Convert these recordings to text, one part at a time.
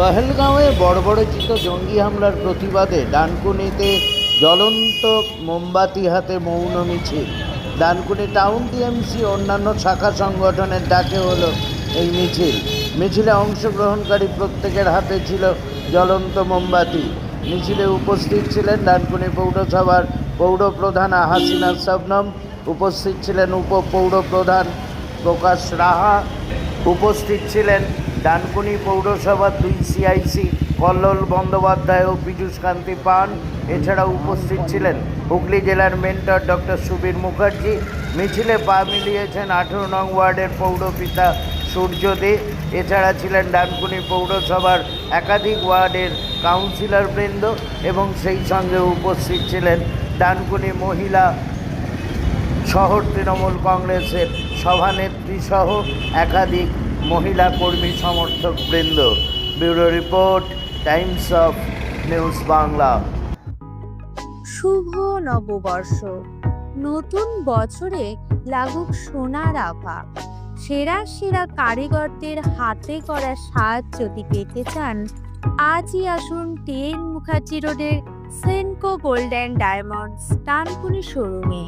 পহেলগাঁওয়ে বর্বরচিত জঙ্গি হামলার প্রতিবাদে ডানকুনিতে জ্বলন্ত মোমবাতি হাতে মৌন মিছিল। ডানকুনি টাউন টিএমসি অন্যান্য শাখা সংগঠনের ডাকে হলো এই মিছিল। মিছিলে অংশগ্রহণকারী প্রত্যেকের হাতে ছিল জ্বলন্ত মোমবাতি। মিছিলে উপস্থিত ছিলেন ডানকুনি পৌরসভার পৌর প্রধান হাসিনা শবনম, উপস্থিত ছিলেন উপ পৌর প্রধান প্রকাশ রাহা, উপস্থিত ছিলেন ডানকুনি পৌরসভার দুই সিআইসি, কল্লোল বন্দ্যোপাধ্যায় ও পীযূষ কান্তি পান এছাড়া উপস্থিত ছিলেন। হুগলি জেলার মেন্টর ডক্টর সুবীর মুখার্জি। মিছিলে পা মিলিয়েছেন আঠেরো নং ওয়ার্ডের পৌরপিতা সূর্য দে এছাড়া ছিলেন ডানকুনি পৌরসভার একাধিক ওয়ার্ডের কাউন্সিলর বৃন্দ এবং সেই সঙ্গে উপস্থিত ছিলেন ডানকুনি মহিলা শহর তৃণমূল কংগ্রেসের সভানেত্রী সহ একাধিক মহিলা কর্মী সমর্থক বৃন্দ, bureau report, Times of News Bangla. শুভ নববর্ষ। নতুন বছরে লাগুক সোনার আভা। সেরা সেরা কারিগরদের হাতে করা সাজ যদি পেতে চান, আজই আসুন টেন মুখার্জি রোডের Senco gold and diamonds Dankuni শোরুমে।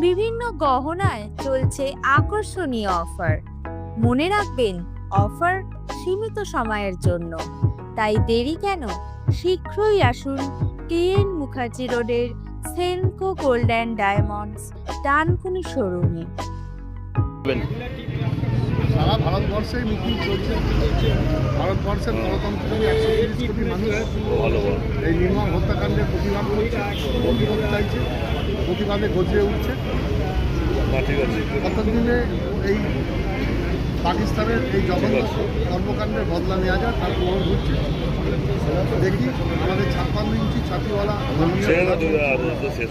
বিভিন্ন গহনায় চলছে আকর্ষণীয় অফার। মনে রাখবেন অফার সীমিত সময়ের জন্য। তাই দেরি কেন? শীঘ্রই আসুন টিএন মুখার্জি রোডের Senco gold and diamonds Dankuni শোরুমে। সারা ভারতবর্ষে মিটিং চলছে। ভারতবর্ষের গণতন্ত্রের একশো তিরিশ কোটি মানুষ এই নির্মম হত্যাকাণ্ডের প্রতিবাদ করছে প্রতিবাদ চাইছে প্রতিবাদে গজিয়ে উঠছে। কতদিনে এই পাকিস্তানের এই জঘন্য কর্মকাণ্ডের বদলা নেওয়া যায় তার প্রমাণ ঘটছে দেখি আমাদের ছাপ্পান্ন ইঞ্চি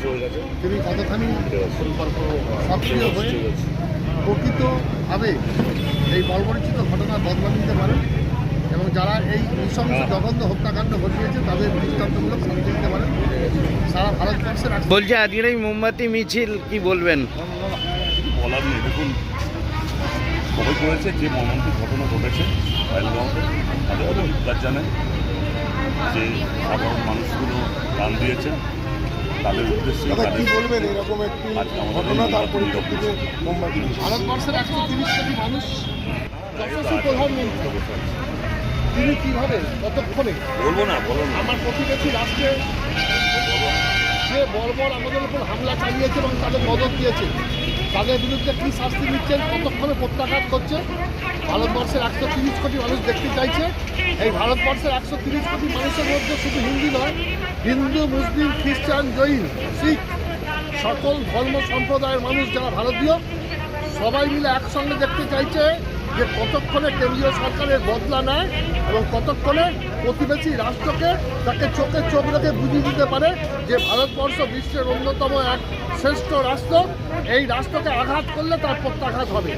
হয়ে গেছে। তিনি কতখানি সক্রিয় হয়ে প্রকৃতভাবে এই বর্বরিচিত ঘটনা বদলা নিতে পারে এবং যারা এই নৃশংস জঘন্য হত্যাকাণ্ড ঘটিয়েছে তাদের দৃষ্টান্তমূলক শাস্তি দিতে পারে সারা ভারতবর্ষের বলছে আজকের এই মোমবাতি মিছিল কি বলবেন? বলার নেই দেখুন। খবর করেছে যে মর্মান্তিক ঘটনা ঘটেছে পহেলগাঁওতে তাদের প্রতি উদ্ধার যে সাধারণ মানুষগুলো প্রাণ দিয়েছেন। তাদের উদ্দেশ্যে কি বলবেন? এরকম একটি ঘটনা তার এই পরিপ্রেক্ষিতে মুম্বাই ভারতবর্ষের একশো তিরিশ কোটি মানুষ তিনি কীভাবে কতক্ষণে? বলব না বলো না। আমার প্রতিবেশী রাষ্ট্রে যে বর্বর আমাদের উপর হামলা চালিয়েছে এবং তাদের মদত দিয়েছে তাদের বিরুদ্ধে কী শাস্তি নিচ্ছেন, কতক্ষণে প্রত্যাঘাত করছে? ভারতবর্ষের একশো তিরিশ কোটি মানুষ দেখতে চাইছে। এই ভারতবর্ষের একশো তিরিশ কোটি মানুষের মধ্যে শুধু হিন্দি নয়, হিন্দু, মুসলিম, খ্রিস্টান, জৈন, শিখ, সকল ধর্ম সম্প্রদায়ের মানুষ যারা ভারতীয়, সবাই মিলে একসঙ্গে দেখতে চাইছে। যে কতক্ষণে কেন্দ্রীয় সরকারের বদলা নেয় এবং কতক্ষণে প্রতিবেশী রাষ্ট্রকে তাকে চোখে চোখ রেখে বুঝিয়ে দিতে পারে যে ভারতবর্ষ বিশ্বের অন্যতম এক শ্রেষ্ঠ রাষ্ট্র, এই রাষ্ট্রকে আঘাত করলে তার প্রত্যাঘাত হবে।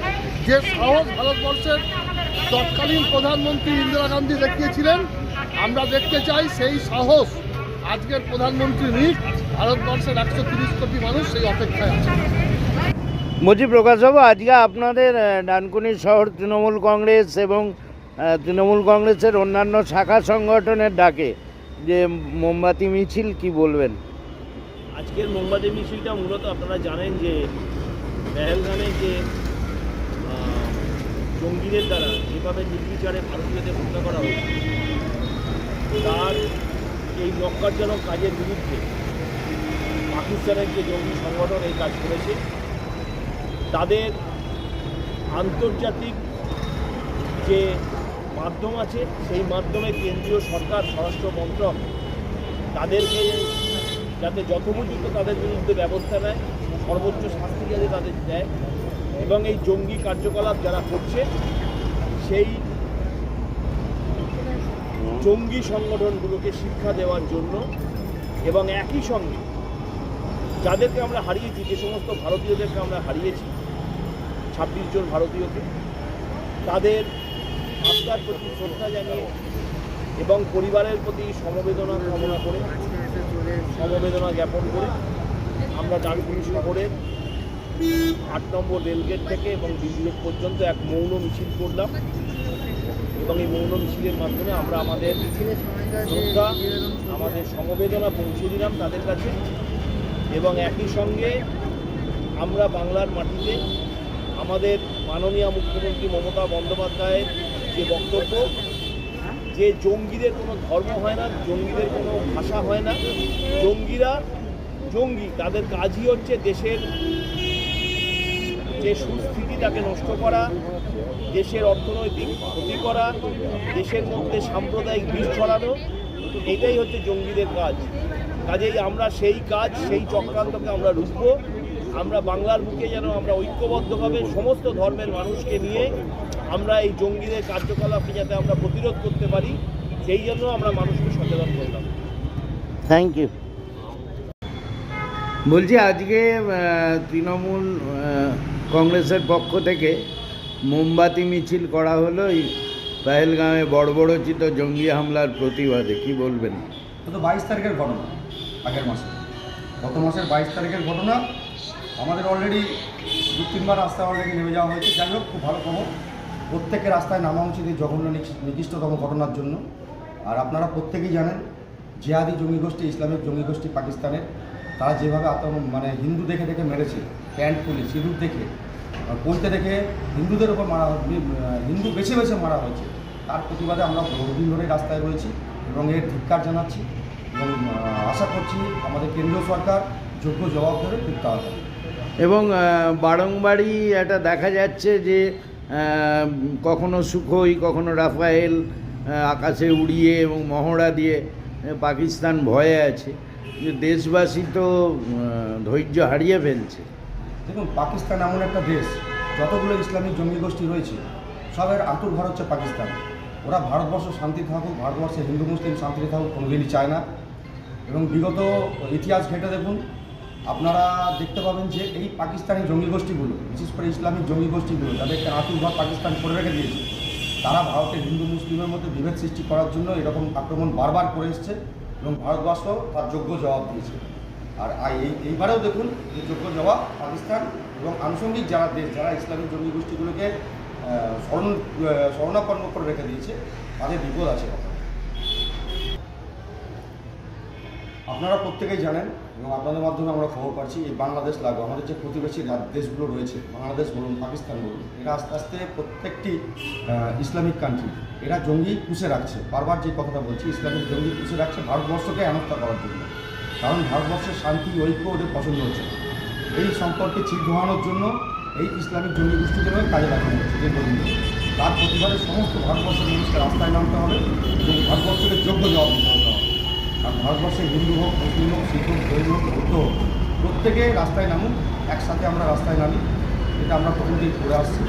যে সাহস ভারতবর্ষের তৎকালীন প্রধানমন্ত্রী ইন্দিরা গান্ধী দেখিয়েছিলেন, আমরা দেখতে চাই সেই সাহস আজকের প্রধানমন্ত্রী নিক ভারতবর্ষের একশো কোটি মানুষ সেই অপেক্ষায় আছে। বলছি প্রকাশবাবু আজকে আপনাদের ডানকুনি শহর তৃণমূল কংগ্রেস এবং তৃণমূল কংগ্রেসের অন্যান্য শাখা সংগঠনের ডাকে। যে মোমবাতি, মিছিল কি বলবেন? আজকের মোমবাতি, মিছিলটা মূলত আপনারা জানেন যে, পেহেলগামে যে জঙ্গিদের দ্বারা যেভাবে নির্বিচারে ভারতীয়দের হত্যা করা হয়েছে, তার এই মক্কারজনক কাজের বিরুদ্ধে পাকিস্তানের যে জঙ্গি সংগঠন এই কাজ করেছে তাদের আন্তর্জাতিক যে মাধ্যম আছে, সেই মাধ্যমে কেন্দ্রীয় সরকার, স্বরাষ্ট্র মন্ত্রক তাদেরকে যাতে যথোপযুক্ত তাদের বিরুদ্ধে ব্যবস্থা নেয়, সর্বোচ্চ শাস্তি যাতে তাদের দেয় এবং এই জঙ্গি কার্যকলাপ যারা করছে, সেই জঙ্গি সংগঠনগুলোকে শিক্ষা দেওয়ার জন্য এবং একই সঙ্গে যাদেরকে আমরা হারিয়েছি, যে সমস্ত ভারতীয়দেরকে আমরা হারিয়েছি ছাব্বিশ জন ভারতীয়কে। তাদের আত্মার প্রতি শ্রদ্ধা জানিয়ে এবং পরিবারের প্রতি সমবেদনা কামনা করে, সমবেদনা জ্ঞাপন করে আমরা ডানকুনি শহরের আট নম্বর রেলগেট থেকে এবং দিল্লি পর্যন্ত এক মৌন মিছিল করলাম। এবং এই মৌন মিছিলের মাধ্যমে আমরা আমাদের শ্রদ্ধা, আমাদের সমবেদনা পৌঁছে দিলাম তাদের কাছে। এবং একই সঙ্গে আমরা বাংলার মাটিতে আমাদের মাননীয় মুখ্যমন্ত্রী মমতা বন্দ্যোপাধ্যায়ের যে বক্তব্য, যে জঙ্গিদের কোনো ধর্ম হয় না, জঙ্গিদের কোনো ভাষা হয় না, জঙ্গিরা জঙ্গি, তাদের কাজই হচ্ছে দেশের যে সুস্থিতি তাকে নষ্ট করা, দেশের অর্থনৈতিক ক্ষতি করা, দেশের মধ্যে সাম্প্রদায়িক বিষ ছড়ানো, এটাই হচ্ছে জঙ্গিদের কাজ। কাজেই আমরা সেই কাজ, সেই চক্রান্তকে আমরা রুখবো। আমরা বাংলার বুকে যেন আমরা ঐক্যবদ্ধভাবে সমস্ত ধর্মের মানুষকে নিয়ে আমরা এই জঙ্গিদের কার্যকলাপকে যাতে আমরা প্রতিরোধ করতে পারি সেই জন্য আমরা মানুষকে সচেতন করলাম। থ্যাংক ইউ বলছি আজকে তৃণমূল কংগ্রেসের পক্ষ থেকে মোমবাতি মিছিল করা হলো এই পেহেলগাঁওয়ে বড়বড়চিত জঙ্গি হামলার প্রতিবাদে। কি বলবেন? তো বাইশ তারিখের ঘটনা আগের মাসে। গত মাসের বাইশ তারিখের ঘটনা আমাদের অলরেডি দু, তিনবার রাস্তায় অলরেডি নেমে যাওয়া হয়েছে। যাই হোক, খুব ভালো খবর। প্রত্যেকের রাস্তায় নামা উচিত এই জঘন্য নিক- নিকৃষ্টতম ঘটনার জন্য। আর আপনারা প্রত্যেকেই জানেন, জেহাদি জঙ্গি গোষ্ঠী, ইসলামিক জঙ্গি গোষ্ঠী পাকিস্তানের, তারা যেভাবে আতঙ্ক মানে হিন্দু দেখে দেখে মেরেছে, প্যান্ট খুলে, সিঁদুর দেখে বলতে দেখে হিন্দুদের ওপর মারা হিন্দু বেছে বেছে মারা হয়েছে। তার প্রতিবাদে আমরা বহুদিন ধরে রাস্তায় রয়েছি এবং এর ধিক্কার জানাচ্ছি এবং আশা করছি আমাদের কেন্দ্রীয় সরকার যোগ্য জবাব দেবে প্রত্যাহার হবে। এবং বারংবারই এটা দেখা যাচ্ছে যে কখনো সুখোই, কখনো রাফায়েল আকাশে উড়িয়ে এবং মহড়া দিয়ে পাকিস্তান ভয়ে আছে। যে দেশবাসী তো ধৈর্য হারিয়ে ফেলছে। দেখুন, পাকিস্তান এমন একটা দেশ, যতগুলো ইসলামিক জঙ্গি গোষ্ঠী রয়েছে, সবের আন্তর্ঘর হচ্ছে পাকিস্তান। ওরা ভারতবর্ষ শান্তি থাকুক, ভারতবর্ষে হিন্দু, মুসলিম শান্তিতে থাকুক কোনোদিনই চায় না। এবং বিগত ইতিহাস ঘেটে দেখুন আপনারা দেখতে পাবেন যে এই পাকিস্তানি জঙ্গি গোষ্ঠীগুলো, বিশেষ করে ইসলামিক জঙ্গি গোষ্ঠীগুলো যাদেরকে আতুরঘর পাকিস্তান করে রেখে দিয়েছে। তারা ভারতের হিন্দু মুসলিমের মধ্যে বিভেদ সৃষ্টি করার জন্য এরকম আক্রমণ বারবার করে এসছে এবং ভারতবর্ষ তার যোগ্য জবাব দিয়েছে। আর এই এইবারেও দেখুন যে যোগ্য জবাব পাকিস্তান এবং আনুষঙ্গিক যারা দেশ, যারা ইসলামিক জঙ্গি গোষ্ঠীগুলোকে স্মরণ স্মরণাপন্ন করে রেখে দিয়েছে, তাদের বিপদ আছে কথা আপনারা প্রত্যেকেই জানেন এবং আপনাদের মাধ্যমে আমরা খবর পাচ্ছি এই বাংলাদেশ লাগু, আমাদের যে প্রতিবেশী দেশগুলো রয়েছে, বাংলাদেশ বলুন, পাকিস্তান বলুন, এরা আস্তে আস্তে প্রত্যেকটি ইসলামিক কান্ট্রি এরা জঙ্গি পুষে রাখছে। বারবার যে কথাটা বলছি, ইসলামিক জঙ্গি পুষে রাখছে, ভারতবর্ষকে হেনস্থা করার জন্য। কারণ ভারতবর্ষের শান্তি, ঐক্য ওদের পছন্দ হচ্ছে এই সম্পর্কে চির ধোয়ানোর জন্য এই ইসলামিক জঙ্গি গোষ্ঠীগুলো কাজে লাগানো হচ্ছে দীর্ঘদিন ধরে। তার প্রতিবাদে সমস্ত ভারতবর্ষের মানুষকে রাস্তায় নামতে হবে এবং ভারতবর্ষকে যোগ্য জবাব দিতে হবে। ভারতবর্ষে হিন্দু হোক, মুসলিম হোক, শিখ হোক, জৈন হোক, বৌদ্ধ হোক, প্রত্যেকে রাস্তায় নামুন, একসাথে আমরা রাস্তায় নামি, এটা আমরা প্রথম দিন করে আসছি।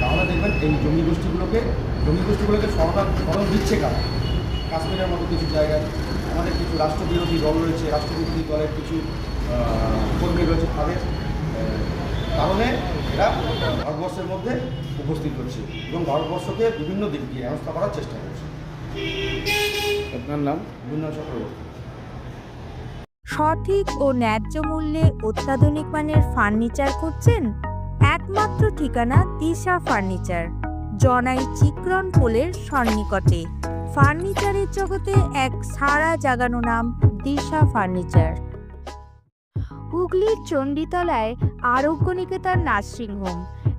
তাহলে দেখবেন এই জঙ্গি গোষ্ঠীগুলোকে জঙ্গি গোষ্ঠীগুলোকে সরকার স্মরণ দিচ্ছে কারা? কাশ্মীরের মতো কিছু জায়গায় আমাদের কিছু রাষ্ট্রবিরোধী দল রয়েছে, রাষ্ট্রবিরোধী দলের কিছু কর্মী রয়েছে তাদের। কারণে এরা ভারতবর্ষের মধ্যে উপস্থিত হচ্ছে এবং ভারতবর্ষকে বিভিন্ন দিক দিয়ে হেনস্থা করার চেষ্টা করছে। আপনার নাম? চক্রবর্তী। সঠিক ও ন্যায্য মূল্যে অত্যাধুনিক মানের ফার্নিচার খুঁজছেন একমাত্র ঠিকানা দিশা ফার্নিচার জনাই চিক্রন পোলের সন্নিকটে। ফার্নিচারের জগতে এক সারা জাগানো নাম দিশা ফার্নিচার। হুগলির চণ্ডীতলায় আরোগ্য নিকেতন নার্সিংহোম